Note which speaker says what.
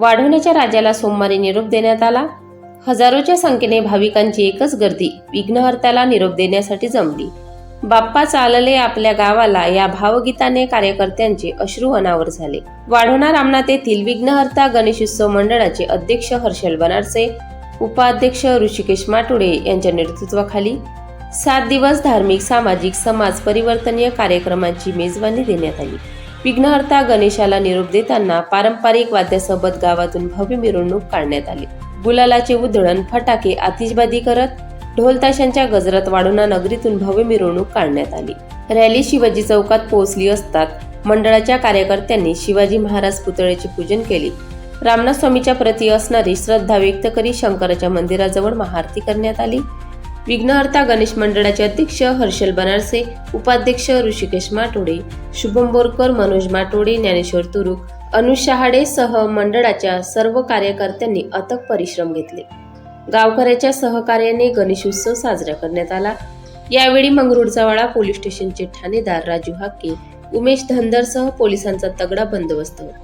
Speaker 1: वाढवण्याच्या राजाला सोमवारी निरोप देण्यात आला. हजारोच्या संख्येने भाविकांची एकच गर्दी विघ्नहर्त्याला निरोप देण्यासाठी जमली. बाप्पा चालले आपल्या गावाला या भावगीताने कार्यकर्त्यांचे अश्रू अनावर झाले. वाढवणा रामनाथ येथील विघ्नहर्ता गणेशोत्सव मंडळाचे अध्यक्ष हर्षल बनारसे उपाध्यक्ष ऋषिकेश माटुडे यांच्या नेतृत्वाखाली सात दिवस धार्मिक सामाजिक समाज परिवर्तनीय कार्यक्रमांची मेजवानी देण्यात आली. विघ्नहर्ता गणेशाला निरोप देताना पारंपरिक वाद्यासोबत गावातून भव्य मिरवणूक काढण्यात आली. गुलालाचे उधळण फटाके आतिषबाजी करत ढोलताशांच्या गजरात वाढवणा नगरीतून भव्य मिरवणूक काढण्यात आली. रॅली शिवाजी चौकात पोहोचली असतात मंडळाच्या कार्यकर्त्यांनी शिवाजी महाराज पुतळ्याचे पूजन केले. रामनाथ स्वामीच्या प्रती असणारी श्रद्धा व्यक्त करी शंकराच्या मंदिराजवळ महाआरती करण्यात आली. विघ्नहर्ता गणेश मंडळाचे अध्यक्ष हर्षल बनारसे उपाध्यक्ष ऋषिकेश माटोडे शुभम बोरकर मनोज माटोडे ज्ञानेश्वर तुरुक अनुज शहाडे सह मंडळाच्या सर्व कार्यकर्त्यांनी अथक परिश्रम घेतले. गावकऱ्याच्या सहकार्याने गणेशोत्सव साजरा करण्यात आला. यावेळी मंगरुळचावाडा पोलीस स्टेशनचे ठाणेदार राजू हाके उमेश धनदरसह पोलिसांचा तगडा बंदोबस्त होता.